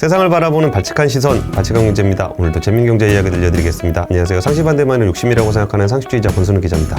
세상을 바라보는 발칙한 시선, 발칙한 경제입니다. 오늘도 재밌는 경제 이야기 들려드리겠습니다. 안녕하세요. 상시 반대만을 욕심이라고 생각하는 상식주의자 권순우 기자입니다.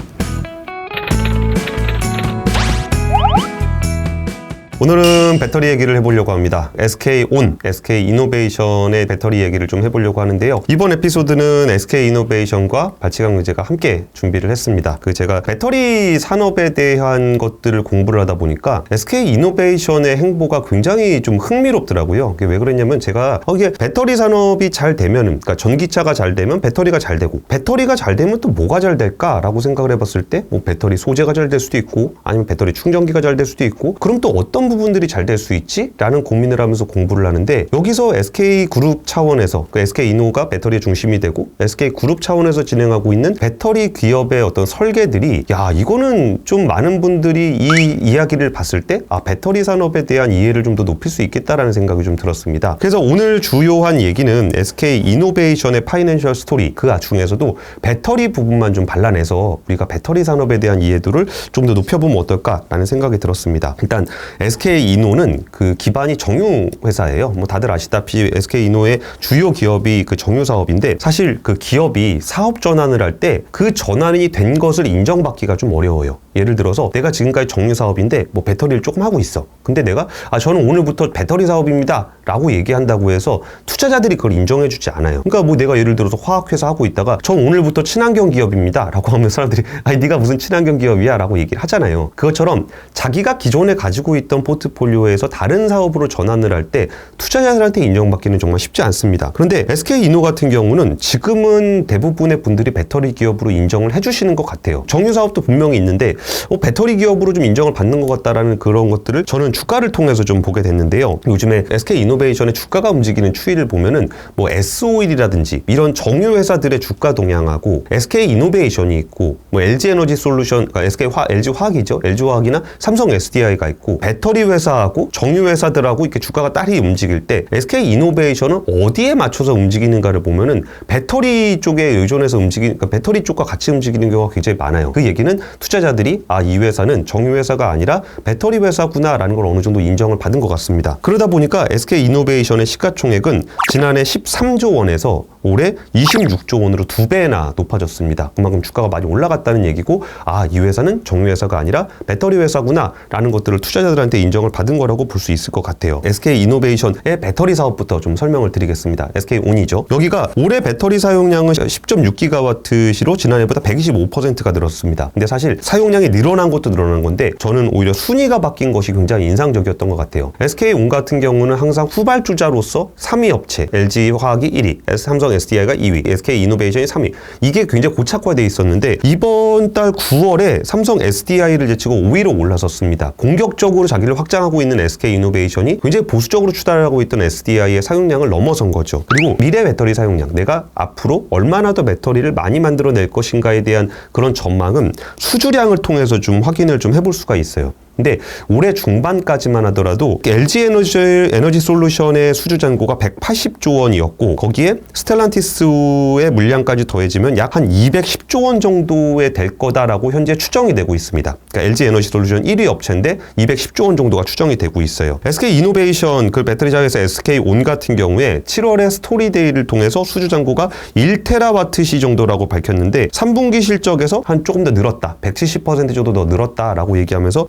오늘은 배터리 얘기를 해보려고 합니다. SK 온, SK 이노베이션의 배터리 얘기를 좀 해보려고 하는데요. 이번 에피소드는 SK 이노베이션과 발치강 의제가 함께 준비를 했습니다. 그 제가 배터리 산업에 대한 것들을 공부를 하다 보니까 SK 이노베이션의 행보가 굉장히 좀 흥미롭더라고요. 그게 왜 그랬냐면 제가 어, 이게 배터리 산업이 잘 되면은, 그러니까 전기차가 잘 되면 배터리가 잘 되고, 배터리가 잘 되면 또 뭐가 잘 될까라고 생각을 해봤을 때, 뭐 배터리 소재가 잘 될 수도 있고, 아니면 배터리 충전기가 잘 될 수도 있고, 그럼 또 어떤 부분들이 잘 될 수 있지? 라는 고민을 하면서 공부를 하는데 여기서 SK 그룹 차원에서 그 SK 이노가 배터리의 중심이 되고 SK 그룹 차원에서 진행하고 있는 배터리 기업의 어떤 설계들이 야 이거는 좀 많은 분들이 이 이야기를 봤을 때 아 배터리 산업에 대한 이해를 좀 더 높일 수 있겠다라는 생각이 좀 들었습니다. 그래서 오늘 주요한 얘기는 SK 이노베이션의 파이낸셜 스토리 그 중에서도 배터리 부분만 좀 발라내서 우리가 배터리 산업에 대한 이해도를 좀 더 높여보면 어떨까라는 생각이 들었습니다. 일단 SK 이노는 그 기반이 정유 회사예요. 뭐 다들 아시다시피 SK 이노의 주요 기업이 그 정유 사업인데 사실 그 기업이 사업 전환을 할 때 그 전환이 된 것을 인정받기가 좀 어려워요. 예를 들어서 내가 지금까지 정유 사업인데 뭐 배터리를 조금 하고 있어. 근데 내가 아 저는 오늘부터 배터리 사업입니다라고 얘기한다고 해서 투자자들이 그걸 인정해 주지 않아요. 그러니까 뭐 내가 예를 들어서 화학 회사 하고 있다가 전 오늘부터 친환경 기업입니다라고 하면 사람들이 아니 네가 무슨 친환경 기업이야라고 얘기를 하잖아요. 그것처럼 자기가 기존에 가지고 있던 포트폴리오에서 다른 사업으로 전환을 할 때 투자자들한테 인정받기는 정말 쉽지 않습니다. 그런데 SK 이노 같은 경우는 지금은 대부분의 분들이 배터리 기업으로 인정을 해 주시는 것 같아요. 정유 사업도 분명히 있는데 어, 배터리 기업으로 좀 인정을 받는 것 같다라는 그런 것들을 저는 주가를 통해서 좀 보게 됐는데요. 요즘에 SK 이노베이션의 주가가 움직이는 추이를 보면은 뭐 S-오일이라든지 이런 정유 회사들의 주가 동향하고 SK 이노베이션이 있고 뭐 LG 에너지 솔루션, 그러니까 SK 화, LG 화학이죠. LG 화학이나 삼성 SDI가 있고 배터리 회사하고 정유 회사들하고 이렇게 주가가 딸이 움직일 때 SK 이노베이션은 어디에 맞춰서 움직이는가를 보면은 배터리 쪽에 의존해서 움직이는 그러니까 배터리 쪽과 같이 움직이는 경우가 굉장히 많아요. 그 얘기는 투자자들이 아 이 회사는 정유 회사가 아니라 배터리 회사구나라는 걸 어느 정도 인정을 받은 것 같습니다. 그러다 보니까 SK 이노베이션의 시가총액은 지난해 13조 원에서 올해 26조 원으로 두 배나 높아졌습니다. 그만큼 주가가 많이 올라갔다는 얘기고 아 이 회사는 정유 회사가 아니라 배터리 회사구나라는 것들을 투자자들한테 인정을 받은 거라고 볼 수 있을 것 같아요. SK 이노베이션의 배터리 사업부터 좀 설명을 드리겠습니다. SK 온이죠. 여기가 올해 배터리 사용량은 10.6기가와트시로 지난해보다 125%가 늘었습니다. 근데 사실 사용량 이 늘어난 것도 늘어난 건데 저는 오히려 순위가 바뀐 것이 굉장히 인상적이었던 것 같아요. SK 온 같은 경우는 항상 후발주자로서 3위 업체, LG 화학이 1위, 삼성 SDI가 2위, SK 이노베이션이 3위. 이게 굉장히 고착화되어 있었는데 이번 달 9월에 삼성 SDI를 제치고 5위로 올라섰습니다. 공격적으로 자기를 확장하고 있는 SK 이노베이션이 굉장히 보수적으로 추달하고 있던 SDI의 사용량을 넘어선 거죠. 그리고 미래 배터리 사용량, 내가 앞으로 얼마나 더 배터리를 많이 만들어낼 것인가에 대한 그런 전망은 수주량을 통해 서 좀 확인을 좀 해볼 수가 있어요. 근데 올해 중반까지만 하더라도 LG 에너지, 에너지 솔루션의 수주 잔고가 180조 원이었고 거기에 스텔란티스의 물량까지 더해지면 약 한 210조 원 정도에 될 거다라고 현재 추정이 되고 있습니다. 그러니까 LG 에너지 솔루션 1위 업체인데 210조 원 정도가 추정이 되고 있어요. SK 이노베이션 그 배터리 장에서 SK 온 같은 경우에 7월에 스토리데이를 통해서 수주 잔고가 1테라와트 시 정도라고 밝혔는데 3분기 실적에서 한 조금 더 늘었다. 170% 정도 더 늘었다라고 얘기하면서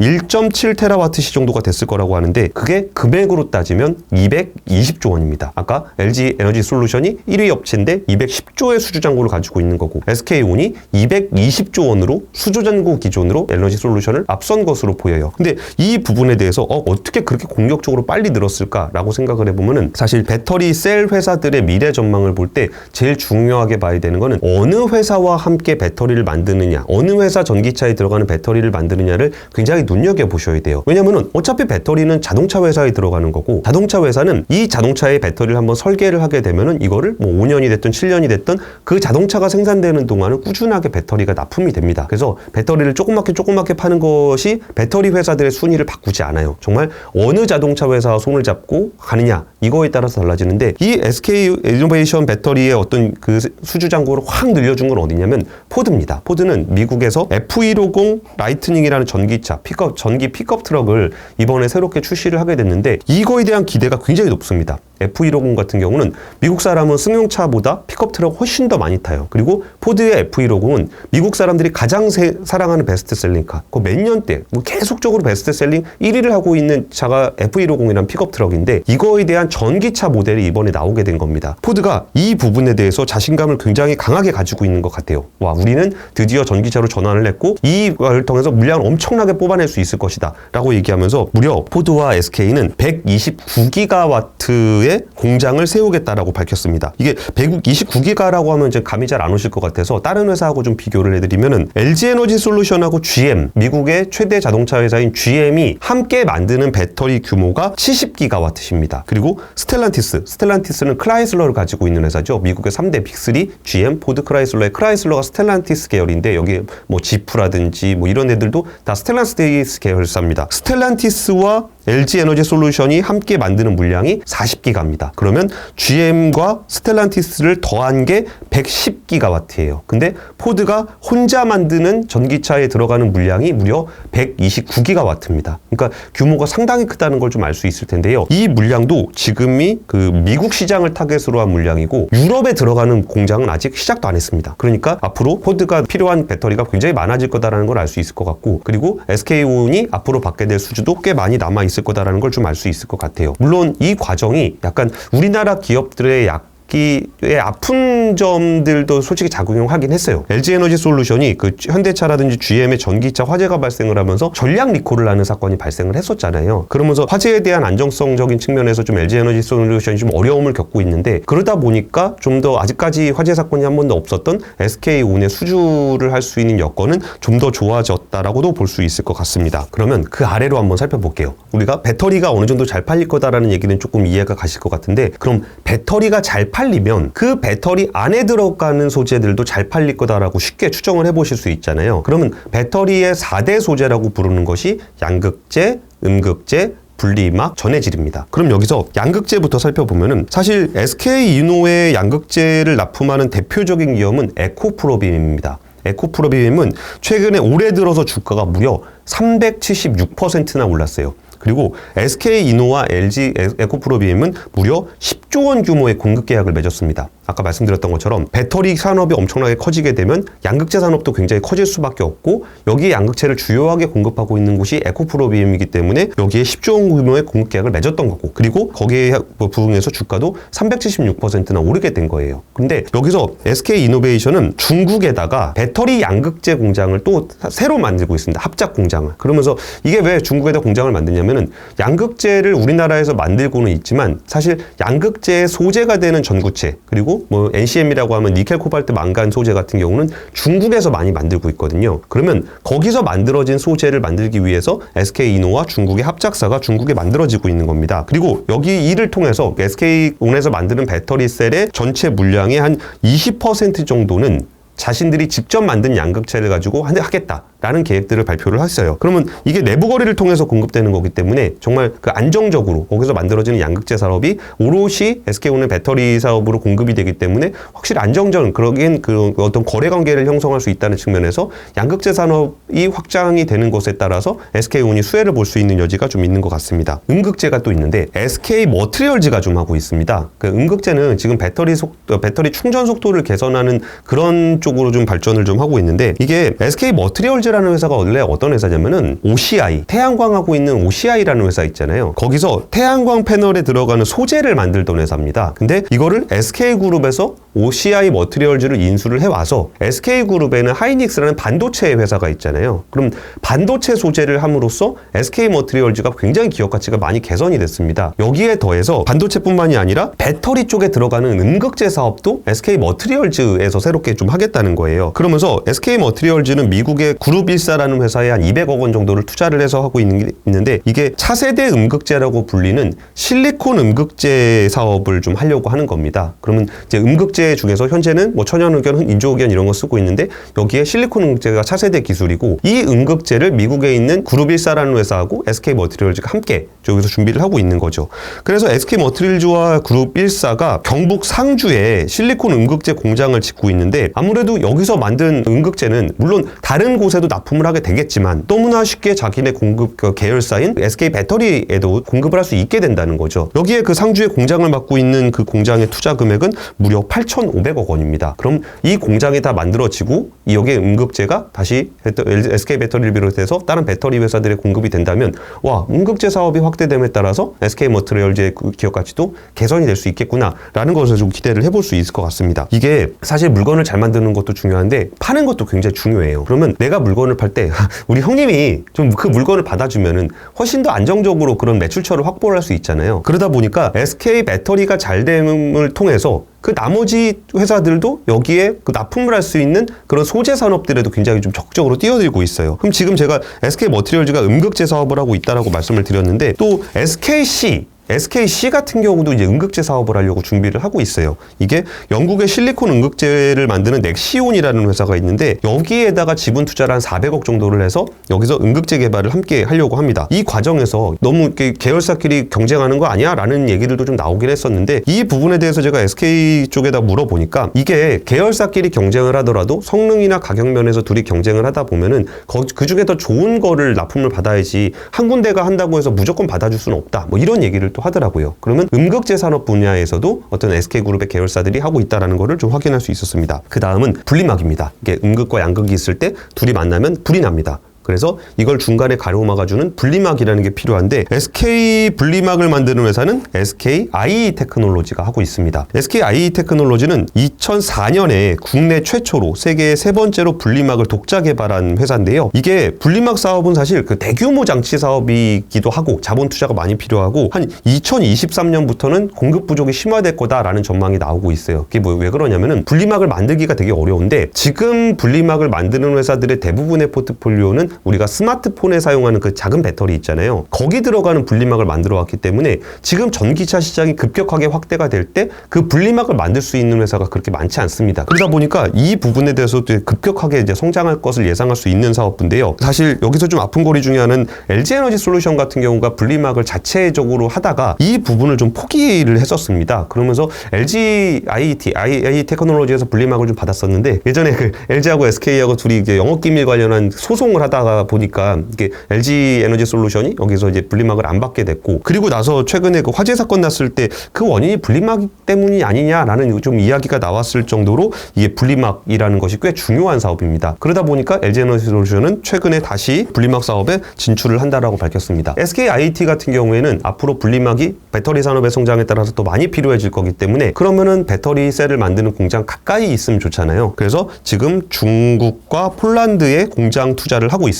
1.7테라와트시 정도가 됐을 거라고 하는데 그게 금액으로 따지면 220조 원입니다. 아까 LG 에너지 솔루션이 1위 업체인데 210조의 수주 잔고를 가지고 있는 거고 SK온이 220조 원으로 수주 잔고 기존으로 에너지 솔루션을 앞선 것으로 보여요. 근데 이 부분에 대해서 어, 어떻게 그렇게 공격적으로 빨리 늘었을까라고 생각을 해보면은 사실 배터리 셀 회사들의 미래 전망을 볼 때 제일 중요하게 봐야 되는 거는 어느 회사와 함께 배터리를 만드느냐, 어느 회사 전기차에 들어가는 배터리를 만드느냐를 굉장히 눈여겨 보셔야 돼요. 왜냐면은 어차피 배터리는 자동차 회사에 들어가는 거고 자동차 회사는 이 자동차의 배터리를 한번 설계를 하게 되면은 이거를 뭐 5년이 됐든 7년이 됐든 그 자동차가 생산되는 동안은 꾸준하게 배터리가 납품이 됩니다. 그래서 배터리를 조그맣게 조그맣게 파는 것이 배터리 회사들의 순위를 바꾸지 않아요. 정말 어느 자동차 회사와 손을 잡고 가느냐 이거에 따라서 달라지는데 이 SK 이노베이션 배터리의 어떤 그 수주 잔고를 확 늘려준 건 어디냐면 포드입니다. 포드는 미국에서 F150 라이트닝이라는 전기차 픽업 전기 픽업 트럭을 이번에 새롭게 출시를 하게 됐는데 이거에 대한 기대가 굉장히 높습니다. F150 같은 경우는 미국 사람은 승용차보다 픽업 트럭 훨씬 더 많이 타요. 그리고 포드의 F150은 미국 사람들이 가장 세- 사랑하는 베스트셀링카. 그 몇 년대 뭐 계속적으로 베스트셀링 1위를 하고 있는 차가 F150이라는 픽업 트럭인데 이거에 대한 전기차 모델이 이번에 나오게 된 겁니다. 포드가 이 부분에 대해서 자신감을 굉장히 강하게 가지고 있는 것 같아요. 와, 우리는 드디어 전기차로 전환을 했고 이걸 통해서 물량을 엄청나게 뽑아낼 수 있을 것이다. 라고 얘기하면서 무려 포드와 SK는 129기가와트의 공장을 세우겠다라고 밝혔습니다. 이게 129기가라고 하면 이제 감이 잘 안 오실 것 같아서 다른 회사하고 좀 비교를 해드리면은 LG 에너지 솔루션하고 GM, 미국의 최대 자동차 회사인 GM이 함께 만드는 배터리 규모가 70기가와트입니다. 그리고 스텔란티스, 스텔란티스는 크라이슬러를 가지고 있는 회사죠. 미국의 3대 빅3, GM, 포드, 크라이슬러의 크라이슬러가 스텔란티스 계열인데 여기 뭐 지프라든지 뭐 이런 애들도 다 스텔란티스 계열사입니다. 스텔란티스와 LG 에너지 솔루션이 함께 만드는 물량이 40기가입니다. 그러면 GM과 스텔란티스를 더한 게 110기가와트예요. 근데 포드가 혼자 만드는 전기차에 들어가는 물량이 무려 129기가와트입니다. 그러니까 규모가 상당히 크다는 걸 좀 알 수 있을 텐데요. 이 물량도 지금이 그 미국 시장을 타겟으로 한 물량이고 유럽에 들어가는 공장은 아직 시작도 안 했습니다. 그러니까 앞으로 포드가 필요한 배터리가 굉장히 많아질 거다라는 걸 알 수 있을 것 같고 그리고 SK온이 앞으로 받게 될 수주도 꽤 많이 남아 있을 거다라는 걸 좀 알 수 있을 것 같아요. 물론 이 과정이 약간 우리나라 기업들의 약 기의 아픈 점들도 솔직히 작용하긴 했어요. LG 에너지 솔루션이 그 현대차라든지 GM의 전기차 화재가 발생을 하면서 전량 리콜을 하는 사건이 발생을 했었잖아요. 그러면서 화재에 대한 안정성적인 측면에서 좀 LG 에너지 솔루션이 좀 어려움을 겪고 있는데 그러다 보니까 좀 더 아직까지 화재 사건이 한 번도 없었던 SK 온의 수주를 할 수 있는 여건은 좀 더 좋아졌다라고도 볼 수 있을 것 같습니다. 그러면 그 아래로 한번 살펴볼게요. 우리가 배터리가 어느 정도 잘 팔릴 거다라는 얘기는 조금 이해가 가실 것 같은데 그럼 배터리가 잘 팔 리면 그 배터리 안에 들어가는 소재들도 잘 팔릴 거다라고 쉽게 추정을 해보실 수 있잖아요. 그러면 배터리의 4대 소재라고 부르는 것이 양극재, 음극재, 분리막, 전해질입니다. 그럼 여기서 양극재부터 살펴보면은 사실 SK 이노의 양극재를 납품하는 대표적인 기업은 에코프로빔입니다. 에코프로빔은 최근에 올해 들어서 주가가 무려 376%나 올랐어요. 그리고 SK 이노와 LG 에- 에코프로비엠은 무려 10조 원 규모의 공급 계약을 맺었습니다. 아까 말씀드렸던 것처럼 배터리 산업이 엄청나게 커지게 되면 양극재 산업도 굉장히 커질 수밖에 없고 여기에 양극재를 주요하게 공급하고 있는 곳이 에코프로비엠이기 때문에 여기에 10조 원 규모의 공급 계약을 맺었던 거고 그리고 거기에 부분에서 주가도 376%나 오르게 된 거예요. 근데 여기서 SK 이노베이션은 중국에다가 배터리 양극재 공장을 또 새로 만들고 있습니다. 합작 공장을. 그러면서 이게 왜 중국에다 공장을 만드냐면 은 양극재를 우리나라에서 만들고는 있지만 사실 양극재의 소재가 되는 전구체 그리고 뭐 NCM이라고 하면 니켈 코발트 망간 소재 같은 경우는 중국에서 많이 만들고 있거든요. 그러면 거기서 만들어진 소재를 만들기 위해서 SK 이노와 중국의 합작사가 중국에 만들어지고 있는 겁니다. 그리고 여기 이를 통해서 SK 온에서 만드는 배터리 셀의 전체 물량의 한 20% 정도는 자신들이 직접 만든 양극재를 가지고 하- 하겠다라는 계획들을 발표를 했어요. 그러면 이게 내부 거래를 통해서 공급되는 거기 때문에 정말 그 안정적으로 거기서 만들어지는 양극재 산업이 오롯이 SK온의 배터리 사업으로 공급이 되기 때문에 확실히 안정적인 그러긴 그 어떤 거래 관계를 형성할 수 있다는 측면에서 양극재 산업이 확장이 되는 것에 따라서 SK온이 수혜를 볼 수 있는 여지가 좀 있는 것 같습니다. 음극재가 또 있는데 SK 머트리얼즈가 좀 하고 있습니다. 그 음극재는 지금 배터리 속 어, 배터리 충전 속도를 개선하는 그런 쪽으로 좀 발전을 좀 하고 있는데 이게 SK 머트리얼즈라는 회사가 원래 어떤 회사냐면은 OCI 태양광하고 있는 OCI라는 회사 있잖아요. 거기서 태양광 패널에 들어가는 소재를 만들던 회사입니다. 근데 이거를 SK 그룹에서 OCI 머트리얼즈를 인수를 해와서 SK 그룹에는 하이닉스라는 반도체 회사가 있잖아요. 그럼 반도체 소재를 함으로써 SK 머트리얼즈가 굉장히 기업 가치가 많이 개선이 됐습니다. 여기에 더해서 반도체뿐만이 아니라 배터리 쪽에 들어가는 음극재 사업도 SK 머트리얼즈에서 새롭게 좀 하겠다 는 거예요. 그러면서 SK 머트리얼즈는 미국의 그룹 1사라는 회사에 한 200억 원 정도를 투자를 해서 하고 있는 게 있는데 이게 차세대 음극재라고 불리는 실리콘 음극재 사업을 좀 하려고 하는 겁니다. 그러면 이제 음극재 중에서 현재는 뭐 천연의견, 인조의견 이런 거 쓰고 있는데 여기에 실리콘 음극재가 차세대 기술이고 이 음극재를 미국에 있는 그룹 1사라는 회사하고 SK 머트리얼즈가 함께 여기서 준비를 하고 있는 거죠. 그래서 SK 머트리얼즈와 그룹 1사가 경북 상주에 실리콘 음극재 공장을 짓고 있는데 아무래도 여기서 만든 음극재는 물론 다른 곳에도 납품을 하게 되겠지만 너무나 쉽게 자기네 공급 그 계열사인 SK 배터리에도 공급을 할 수 있게 된다는 거죠. 여기에 그 상주에 공장을 맡고 있는 그 공장의 투자 금액은 무려 8,500억 원입니다. 그럼 이 공장이 다 만들어지고 이 여기에 응급제가 다시 SK 배터리를 비롯해서 다른 배터리 회사들의 공급이 된다면 와 응급제 사업이 확대됨에 따라서 SK 머트리얼즈의 그 기업 가치도 개선이 될 수 있겠구나라는 것을 좀 기대를 해볼 수 있을 것 같습니다. 이게 사실 물건을 잘 만드는 것도 중요한데 파는 것도 굉장히 중요해요. 그러면 내가 물건을 팔 때 우리 형님이 좀 그 물건을 받아주면은 훨씬 더 안정적으로 그런 매출처를 확보를 할 수 있잖아요. 그러다 보니까 SK 배터리가 잘 됨을 통해서 그 나머지 회사들도 여기에 그 납품을 할 수 있는 그런 소재 산업들에도 굉장히 좀 적극적으로 뛰어들고 있어요. 그럼 지금 제가 SK 머티리얼즈가 음극재 사업을 하고 있다라고 말씀을 드렸는데 또 SKC SKC 같은 경우도 이제 응급제 사업을 하려고 준비를 하고 있어요. 이게 영국의 실리콘 응급제를 만드는 넥시온이라는 회사가 있는데 여기에다가 지분 투자를 한 400억 정도를 해서 여기서 응급제 개발을 함께 하려고 합니다. 이 과정에서 너무 이렇게 계열사끼리 경쟁하는 거 아니야? 라는 얘기들도 좀 나오긴 했었는데 이 부분에 대해서 제가 SK 쪽에다 물어보니까 이게 계열사끼리 경쟁을 하더라도 성능이나 가격 면에서 둘이 경쟁을 하다 보면은 거- 그 중에 더 좋은 거를 납품을 받아야지 한 군데가 한다고 해서 무조건 받아줄 수는 없다. 뭐 이런 얘기를 또 하더라고요. 그러면 음극재 산업 분야에서도 어떤 SK그룹의 계열사들이 하고 있다라는 거를 좀 확인할 수 있었습니다. 그 다음은 분리막입니다. 이게 음극과 양극이 있을 때 둘이 만나면 불이 납니다. 그래서 이걸 중간에 가로막아주는 분리막이라는 게 필요한데 SK 분리막을 만드는 회사는 SK IE 테크놀로지가 하고 있습니다. SK IE 테크놀로지는 2004년에 국내 최초로 세계 세 번째로 분리막을 독자 개발한 회사인데요. 이게 분리막 사업은 사실 그 대규모 장치 사업이기도 하고 자본 투자가 많이 필요하고 한 2023년부터는 공급 부족이 심화될 거다라는 전망이 나오고 있어요. 그게 뭐 왜 그러냐면은 분리막을 만들기가 되게 어려운데 지금 분리막을 만드는 회사들의 대부분의 포트폴리오는 우리가 스마트폰에 사용하는 그 작은 배터리 있잖아요. 거기 들어가는 분리막을 만들어 왔기 때문에 지금 전기차 시장이 급격하게 확대가 될 때 그 분리막을 만들 수 있는 회사가 그렇게 많지 않습니다. 그러다 보니까 이 부분에 대해서 도 급격하게 이제 성장할 것을 예상할 수 있는 사업인데요. 사실 여기서 좀 아픈 거리 중에 하나는 LG 에너지 솔루션 같은 경우가 분리막을 자체적으로 하다가 이 부분을 좀 포기를 했었습니다. 그러면서 LG IET, IA 테크놀로지에서 분리막을 좀 받았었는데 예전에 그 LG하고 SK하고 둘이 이제 영업 기밀 관련한 소송을 하다 가 보니까 이게 LG 에너지 솔루션이 여기서 이제 분리막을 안 받게 됐고 그리고 나서 최근에 그 화재 사건 났을 때 그 원인이 분리막 때문이 아니냐라는 좀 이야기가 나왔을 정도로 이게 분리막이라는 것이 꽤 중요한 사업입니다. 그러다 보니까 LG 에너지 솔루션은 최근에 다시 분리막 사업에 진출을 한다라고 밝혔습니다. SK IT 같은 경우에는 앞으로 분리막이 배터리 산업의 성장에 따라서 또 많이 필요해질 거기 때문에 그러면은 배터리 셀을 만드는 공장 가까이 있으면 좋잖아요. 그래서 지금 중국과 폴란드에 공장 투자를 하고 있습니다.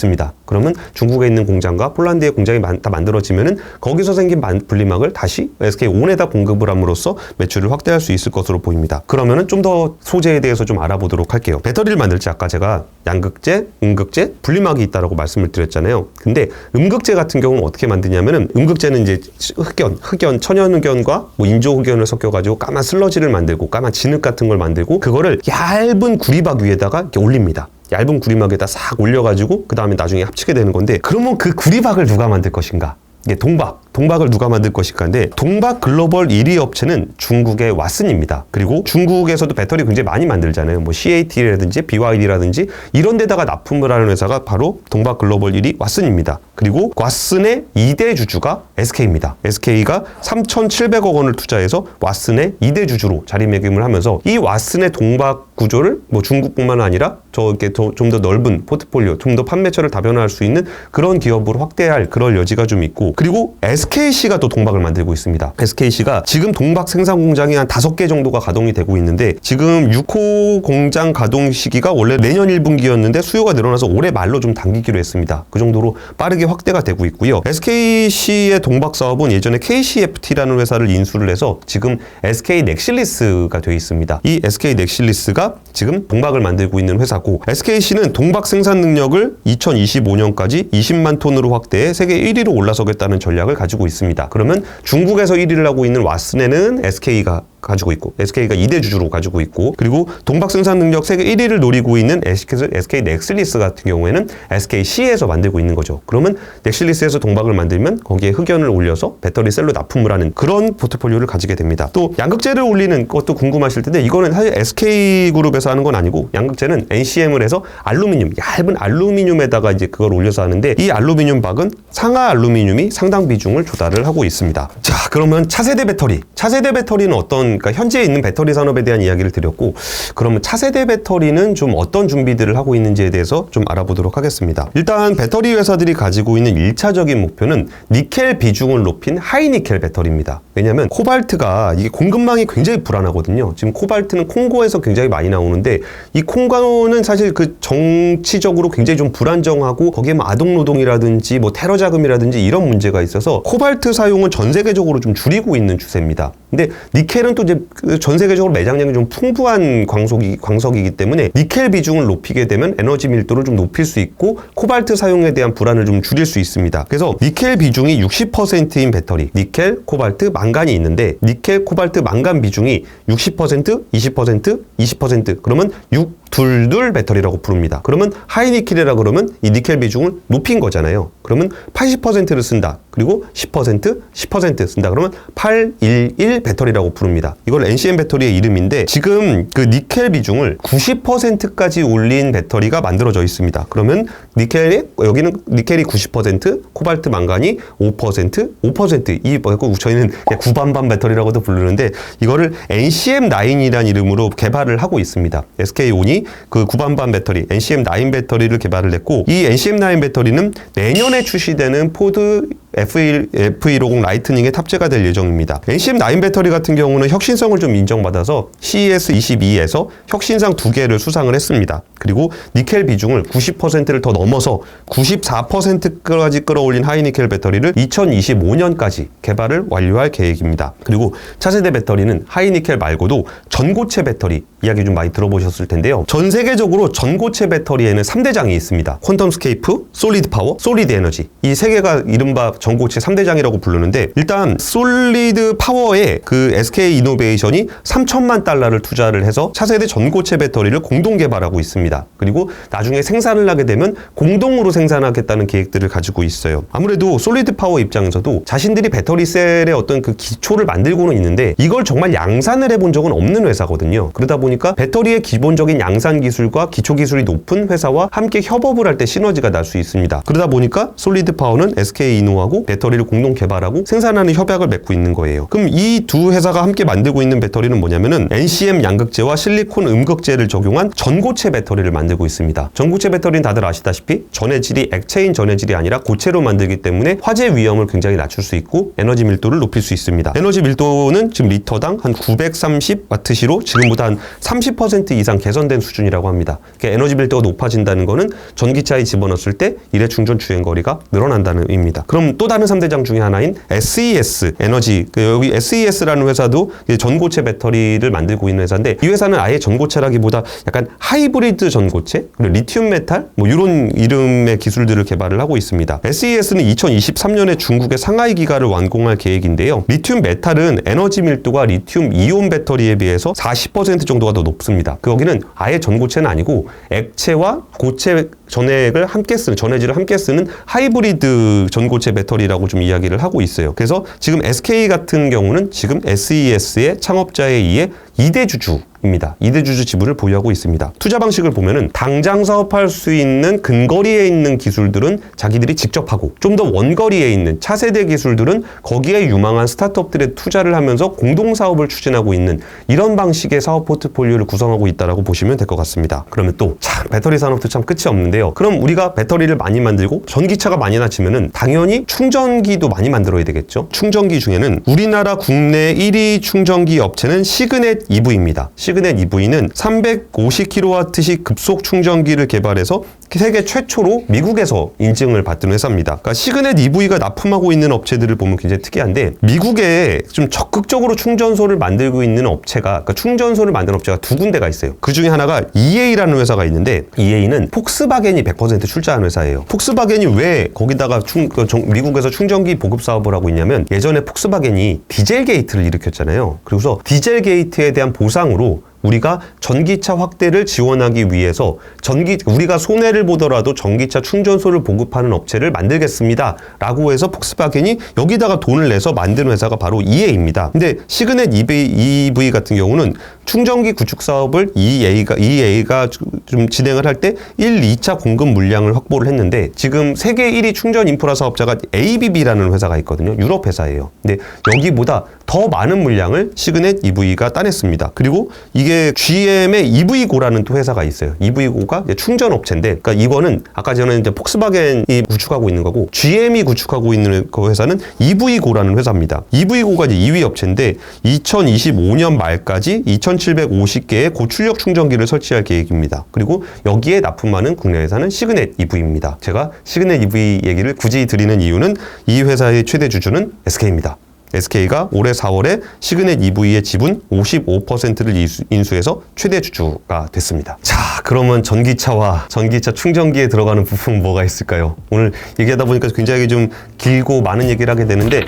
그러면 중국에 있는 공장과 폴란드의 공장이 만- 다 만들어지면은 거기서 생긴 만- 분리막을 다시 SK 온에다 공급을 함으로써 매출을 확대할 수 있을 것으로 보입니다. 그러면은 좀 더 소재에 대해서 좀 알아보도록 할게요. 배터리를 만들 때 아까 제가 양극재, 음극재, 분리막이 있다라고 말씀을 드렸잖아요. 근데 음극재 같은 경우는 어떻게 만드냐면은 음극재는 이제 흑연, 흑연, 천연 흑연과 뭐 인조 흑연을 섞여가지고 까만 슬러지를 만들고 까만 진흙 같은 걸 만들고 그거를 얇은 구리박 위에다가 이렇게 올립니다. 얇은 구리막에다 싹 올려가지고 그 다음에 나중에 합치게 되는 건데 그러면 그 구리박을 누가 만들 것인가? 이게 동박, 동박을 누가 만들 것인가인데 동박 글로벌 1위 업체는 중국의 왓슨입니다. 그리고 중국에서도 배터리 굉장히 많이 만들잖아요. 뭐 CAT라든지 BYD라든지 이런 데다가 납품을 하는 회사가 바로 동박 글로벌 1위 왓슨입니다. 그리고 왓슨의 2대 주주가 SK입니다. SK가 3,700억 원을 투자해서 왓슨의 2대 주주로 자리매김을 하면서 이 왓슨의 동박 구조를 뭐 중국뿐만 아니라 저 이렇게 좀 더 넓은 포트폴리오, 좀 더 판매처를 다변화할 수 있는 그런 기업으로 확대할 그럴 여지가 좀 있고 그리고 SKC가 또 동박을 만들고 있습니다. SKC가 지금 동박 생산 공장이 한 다섯 개 정도가 가동이 되고 있는데 지금 6호 공장 가동 시기가 원래 내년 1분기였는데 수요가 늘어나서 올해 말로 좀 당기기로 했습니다. 그 정도로 빠르게 확대가 되고 있고요. SKC의 동박 사업은 예전에 KCFT라는 회사를 인수를 해서 지금 SK 넥실리스가 되어 있습니다. 이 SK 넥실리스가 지금 동박을 만들고 있는 회사고 SKC는 동박 생산 능력을 2025년까지 20만 톤으로 확대해 세계 1위로 올라서겠다는 전략을 가지고 있습니다. 그러면 중국에서 1위를 하고 있는 왓슨에는 SK가 가지고 있고 SK가 2대 주주로 가지고 있고 그리고 동박 생산 능력 세계 1위를 노리고 있는 SK, SK 넥슬리스 같은 경우에는 SKC에서 만들고 있는 거죠. 그러면 넥슬리스에서 동박을 만들면 거기에 흑연을 올려서 배터리 셀로 납품을 하는 그런 포트폴리오를 가지게 됩니다. 또 양극재를 올리는 것도 궁금하실 텐데 이거는 사실 SK그룹에서 하는 건 아니고 양극재는 NCM을 해서 알루미늄 얇은 알루미늄에다가 이제 그걸 올려서 하는데 이 알루미늄 박은 상하 알루미늄이 상당 비중을 조달을 하고 있습니다. 자 그러면 차세대 배터리 차세대 배터리는 어떤 그러니까 현재 있는 배터리 산업에 대한 이야기를 드렸고 그러면 차세대 배터리는 좀 어떤 준비들을 하고 있는지에 대해서 좀 알아보도록 하겠습니다. 일단 배터리 회사들이 가지고 있는 일차적인 목표는 니켈 비중을 높인 하이니켈 배터리입니다. 왜냐하면 코발트가 이게 공급망이 굉장히 불안하거든요. 지금 코발트는 콩고에서 굉장히 많이 나오는데 이 콩고는 사실 그 정치적으로 굉장히 좀 불안정하고 거기에 뭐 아동 노동이라든지 뭐 테러 자금이라든지 이런 문제가 있어서 코발트 사용은 전 세계적으로 좀 줄이고 있는 추세입니다. 근데 니켈은 또 이제 그전 세계적으로 매장량이 좀 풍부한 광석이, 광석이기 때문에 니켈 비중을 높이게 되면 에너지 밀도를 좀 높일 수 있고 코발트 사용에 대한 불안을 좀 줄일 수 있습니다. 그래서 니켈 비중이 60%인 배터리, 니켈, 코발트, 망간이 있는데 니켈, 코발트, 망간 비중이 60%, 20%, 20% 그러면 6 둘둘 배터리라고 부릅니다. 그러면 하이니켈이라 그러면 이 니켈 비중을 높인 거잖아요. 그러면 80%를 쓴다. 그리고 10%, 10% 쓴다. 그러면 811 배터리라고 부릅니다. 이걸 NCM 배터리의 이름인데 지금 그 니켈 비중을 90%까지 올린 배터리가 만들어져 있습니다. 그러면 니켈이 여기는 니켈이 90%, 코발트 망간이 5%, 5%이 뭐고 저희는 구반반 배터리라고도 부르는데 이거를 NCM9이라는 이름으로 개발을 하고 있습니다. SK온이 그 구반반 배터리 NCM9 배터리를 개발을 했고 이 NCM9 배터리는 내년에 출시되는 포드 F1, F150 라이트닝에 탑재가 될 예정입니다. NCM9 배터리 같은 경우는 혁신성을 좀 인정받아서 CES 22에서 혁신상 두 개를 수상을 했습니다. 그리고 니켈 비중을 90%를 더 넘어서 94%까지 끌어올린 하이니켈 배터리를 2025년까지 개발을 완료할 계획입니다. 그리고 차세대 배터리는 하이니켈 말고도 전고체 배터리 이야기 좀 많이 들어보셨을 텐데요. 전 세계적으로 전고체 배터리에는 3대장이 있습니다. 퀀텀 스케이프, 솔리드 파워, 솔리드 에너지. 이 세 개가 이른바 전고체 3대장이라고 부르는데 일단 솔리드 파워에 그 SK 이노베이션이 3천만 달러를 투자를 해서 차세대 전고체 배터리를 공동 개발하고 있습니다. 그리고 나중에 생산을 하게 되면 공동으로 생산하겠다는 계획들을 가지고 있어요. 아무래도 솔리드 파워 입장에서도 자신들이 배터리 셀의 어떤 그 기초를 만들고는 있는데 이걸 정말 양산을 해본 적은 없는 회사거든요. 그러다 보니까 배터리의 기본적인 양산 기술과 기초 기술이 높은 회사와 함께 협업을 할 때 시너지가 날 수 있습니다. 그러다 보니까 솔리드 파워는 SK 이노하고 배터리를 공동 개발하고 생산하는 협약을 맺고 있는 거예요. 그럼 이 두 회사가 함께 만들고 있는 배터리는 뭐냐면은 NCM 양극재와 실리콘 음극재를 적용한 전고체 배터리를 만들고 있습니다. 전고체 배터리는 다들 아시다시피 전해질이 액체인 전해질이 아니라 고체로 만들기 때문에 화재 위험을 굉장히 낮출 수 있고 에너지 밀도를 높일 수 있습니다. 에너지 밀도는 지금 리터당 한 930 와트시로 지금보다 한 30% 이상 개선된 수준이라고 합니다. 그러니까 에너지 밀도가 높아진다는 거는 전기차에 집어넣었을 때 일회 충전 주행 거리가 늘어난다는 의미입니다. 그럼 또 다른 3대장 중에 하나인 SES 에너지 그 여기 SES라는 회사도 전고체 배터리를 만들고 있는 회사인데 이 회사는 아예 전고체라기보다 약간 하이브리드 전고체 그리고 리튬 메탈 뭐 이런 이름의 기술들을 개발을 하고 있습니다. SES는 2023년에 중국의 상하이 기가를 완공할 계획인데요. 리튬 메탈은 에너지 밀도가 리튬 이온 배터리에 비해서 40% 정도가 더 높습니다. 그 여기는 아예 전고체는 아니고 액체와 고체 전액을 함께 쓰는 전해질을 함께 쓰는 하이브리드 전고체 배터리라고 좀 이야기를 하고 있어요. 그래서 지금 SK 같은 경우는 지금 SES의 창업자에 의해 2대 주주입니다. 2대 주주 지분을 보유하고 있습니다. 투자 방식을 보면은 당장 사업할 수 있는 근거리에 있는 기술들은 자기들이 직접 하고 좀 더 원거리에 있는 차세대 기술들은 거기에 유망한 스타트업들에 투자를 하면서 공동 사업을 추진하고 있는 이런 방식의 사업 포트폴리오를 구성하고 있다라고 보시면 될 것 같습니다. 그러면 또 참 배터리 산업도 참 끝이 없는데요. 그럼 우리가 배터리를 많이 만들고 전기차가 많이 나치면은 당연히 충전기도 많이 만들어야 되겠죠. 충전기 중에는 우리나라 국내 1위 충전기 업체는 시그넷 EV입니다. 시그넷 EV는 350kW씩 급속 충전기를 개발해서 세계 최초로 미국에서 인증을 받은 회사입니다. 그러니까 시그넷 EV가 납품하고 있는 업체들을 보면 굉장히 특이한데 미국에 좀 적극적으로 충전소를 만들고 있는 업체가 그러니까 충전소를 만드는 업체가 두 군데가 있어요. 그 중에 하나가 EA라는 회사가 있는데 EA는 폭스바겐이 100% 출자한 회사예요. 폭스바겐이 왜 거기다가 충, 그 정- 미국에서 충전기 보급 사업을 하고 있냐면 예전에 폭스바겐이 디젤 게이트를 일으켰잖아요. 그래서 디젤 게이트 에 대한 보상으로 우리가 전기차 확대를 지원하기 위해서 전기 우리가 손해를 보더라도 전기차 충전소를 보급하는 업체를 만들겠습니다라고 해서 폭스바겐이 여기다가 돈을 내서 만든 회사가 바로 EA입니다. 근데 시그넷 EV, EV 같은 경우는 충전기 구축 사업을 EA가 EA가 좀 진행을 할 때 1, 2차 공급 물량을 확보를 했는데 지금 세계 1위 충전 인프라 사업자가 ABB라는 회사가 있거든요. 유럽 회사예요. 근데 여기보다 더 많은 물량을 시그넷 EV가 따냈습니다. 그리고 이게 GM의 EV고라는 또 회사가 있어요. EV고가 충전 업체인데, 그러니까 이거는 아까 전에 이제 폭스바겐이 구축하고 있는 거고 GM이 구축하고 있는 그 회사는 EV고라는 회사입니다. EV고가 이제 2위 업체인데 2025년 말까지 2,750개의 고출력 충전기를 설치할 계획입니다. 그리고 여기에 납품하는 국내 회사는 시그넷 EV입니다. 제가 시그넷 EV 얘기를 굳이 드리는 이유는 이 회사의 최대 주주는 SK입니다. SK가 올해 4월에 시그넷 EV의 지분 55%를 인수 해서 최대 주주가 됐습니다. 자, 그러면 전기차와 전기차 충전기에 들어가는 부품 뭐가 있을까요? 오늘 얘기하다 보니까 굉장히 좀 길고 많은 얘기를 하게 되는데